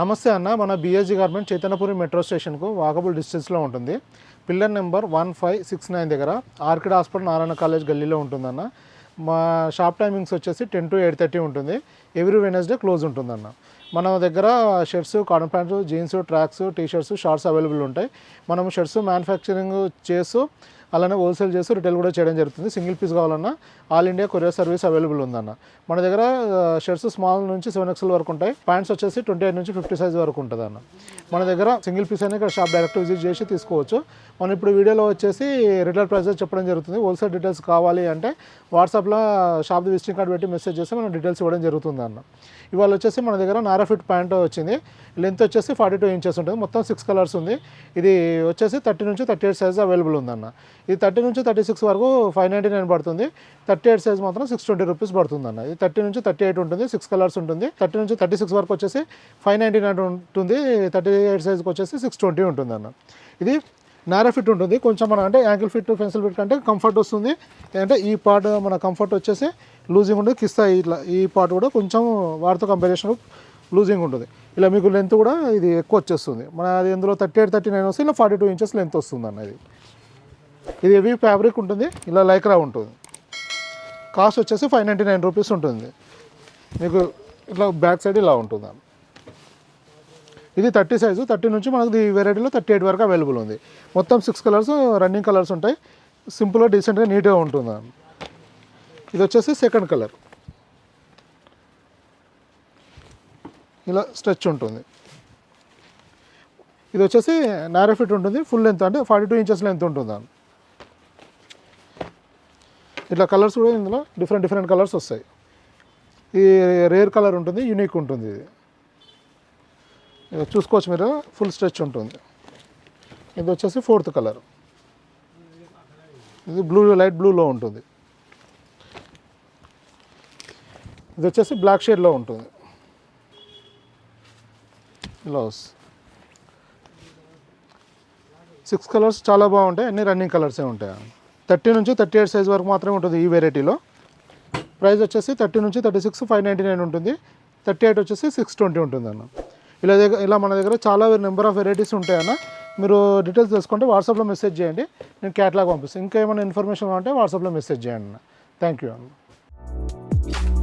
నమస్తే అన్న మన బీఎస్జీ గార్మెంట్ చైతన్యపురి మెట్రో స్టేషన్కు వాకబుల్ డిస్టెన్స్లో ఉంటుంది. Pillar number one five six nine దగ్గర ఆర్కిడ్ హాస్పిటల్ నారాయణ కాలేజ్ గల్లీలో ఉంటుందన్న. మా షాప్ టైమింగ్స్ వచ్చేసి టెన్ టు ఎయిట్ థర్టీ ఉంటుంది. ఎవ్రీ వెనస్డే క్లోజ్ ఉంటుందన్న. మన దగ్గర shirts cotton pants jeans tracks T shirts shorts available ఉంటాయి. మనం షర్ట్స్ మ్యానుఫ్యాక్చరింగ్ చేస్తూ అలానే హోల్సేల్ చేసి రిటైల్ కూడా చేయడం జరుగుతుంది. సింగిల్ పీస్ కావాలన్నా all India courier service available ఉందన్న. మన దగ్గర షర్ట్స్ స్మాల్ నుంచి సెవెన్ ఎక్స్ఎల్ వరకు ఉంటాయి. ప్యాంట్స్ వచ్చేసి ట్వంటీ ఎయిట్ నుంచి ఫిఫ్టీ సైజ్ వరకు ఉంటుంది అన్న మన దగ్గర సింగిల్ పీస్ అయినా ఇక్కడ షాప్ డైరెక్ట్ విజిట్ చేసి తీసుకోవచ్చు. మనం ఇప్పుడు వీడియోలో వచ్చేసి రిటైల్ ప్రైసెస్ చెప్పడం జరుగుతుంది. హోల్సేల్ డీటెయిల్స్ కావాలి అంటే వాట్సాప్లో షాప్ విజిటింగ్ కార్డ్ పెట్టి మెసేజ్ చేస్తే మనం డీటెయిల్స్ ఇవ్వడం జరుగుతుంది అన్న ఇవాళ వచ్చేసి మన దగ్గర నారా ఫిట్ ప్యాంట్ వచ్చింది. లెంత్ వచ్చేసి ఫార్టీ టూ ఇంచెస్ ఉంటుంది. మొత్తం సిక్స్ కలర్స్ ఉంది. ఇది వచ్చేసి థర్టీ నుంచి థర్టీ ఎయిట్ సైజ్ అవైలబుల్ ఉందన్న. ఇది థర్టీ నుంచి థర్టీ సిక్స్ వరకు ఫైవ్ నైంటీ నైన్ పడుతుంది. థర్టీ ఎయిట్ సైజ్ మాత్రం సిక్స్ ట్వంటీ రూపీస్ పడుతుంది అన్న ఇది థర్టీ నుంచి థర్టీ ఎయిట్ ఉంటుంది సిక్స్ కలర్స్ ఉంటుంది. థర్టీ నుంచి థర్టీ సిక్స్ వరకు వచ్చేసి ఫైవ్ నైంటీ నైన్ ఉంటుంది థర్టీ ఎయిట్ సైజ్కి వచ్చేసి సిక్స్ ట్వంటీ ఉంటుంది అన్న ఇది నారా ఫిట్ ఉంటుంది. కొంచెం మన అంటే యాంకిల్ ఫిట్ పెన్సిల్ ఫిట్ కంటే కంఫర్ట్ వస్తుంది. అంటే ఈ పార్ట్ మన కంఫర్ట్ వచ్చేసి లూజింగ్ ఉంటుంది. కిస్తా ఇట్లా ఈ పార్ట్ కూడా కొంచెం వాటితో కంపారిజన్ లూజింగ్ ఉంటుంది. ఇలా మీకు లెంత్ కూడా ఇది ఎక్కువ వచ్చేస్తుంది. మన అది ఇందులో థర్టీ ఎయిట్ థర్టీ నైన్ వస్తే ఇలా ఫార్టీ టూ ఇంచెస్ లెంత్ వస్తుంది అన్నది ఇది హెవీ ఫ్యాబ్రిక్ ఉంటుంది ఇలా లైక్రా ఉంటుంది. కాస్ట్ వచ్చేసి ఫైవ్ నైంటీ నైన్ రూపీస్ ఉంటుంది. మీకు ఇట్లా బ్యాక్ సైడ్ ఇలా ఉంటుంది. ఇది థర్టీ సైజు థర్టీ నుంచి మనకు ఈ వెరైటీలో థర్టీ ఎయిట్ వరకు అవైలబుల్ ఉంది. మొత్తం సిక్స్ కలర్స్ రన్నింగ్ కలర్స్ ఉంటాయి. సింపుల్గా డీసెంట్గా నీట్గా ఉంటుంది. ఇది వచ్చేసి సెకండ్ కలర్. ఇలా స్ట్రెచ్ ఉంటుంది. ఇది వచ్చేసి నారో ఫిట్ ఉంటుంది ఫుల్ లెంత్ అంటే ఫార్టీ టూ ఇంచెస్ లెంత్ ఉంటుంది. ఇట్లా కలర్స్ కూడా ఇందులో డిఫరెంట్ డిఫరెంట్ కలర్స్ వస్తాయి. ఈ రేర్ కలర్ ఉంటుంది యూనిక్ ఉంటుంది. ఇది చూసుకోవచ్చు మీరు ఫుల్ స్ట్రెచ్ ఉంటుంది. ఇది వచ్చేసి ఫోర్త్ కలర్ ఇది బ్లూ లైట్ బ్లూలో ఉంటుంది. ఇది వచ్చేసి బ్లాక్ షేడ్లో ఉంటుంది. ఇలా సిక్స్ కలర్స్ చాలా బాగుంటాయి అన్ని రన్నింగ్ కలర్సే ఉంటాయి. థర్టీ నుంచి థర్టీ ఎయిట్ సైజ్ వరకు మాత్రమే ఉంటుంది ఈ వెరైటీలో. ప్రైస్ వచ్చేసి థర్టీ నుంచి thirty six five ninety nine ఉంటుంది. థర్టీ ఎయిట్ వచ్చేసి సిక్స్ ట్వంటీ ఉంటుంది అన్న. ఇలా దగ్గర ఇలా మన దగ్గర చాలా నెంబర్ ఆఫ్ వెరైటీస్ ఉంటాయన్న మీరు డీటెయిల్స్ తెలుసుకుంటే వాట్సాప్లో మెసేజ్ చేయండి. నేను క్యాట్లాగ్ పంపిస్తాను. ఇంకా ఏమైనా ఇన్ఫర్మేషన్ కావాలంటే వాట్సాప్లో మెసేజ్ చేయండి అన్న. థ్యాంక్ యూ అన్న.